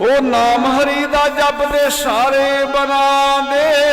ਉਹ ਨਾਮ ਹਰੀ ਦਾ ਜਪਦੇ ਸਾਰੇ ਬਣਾ ਦੇ।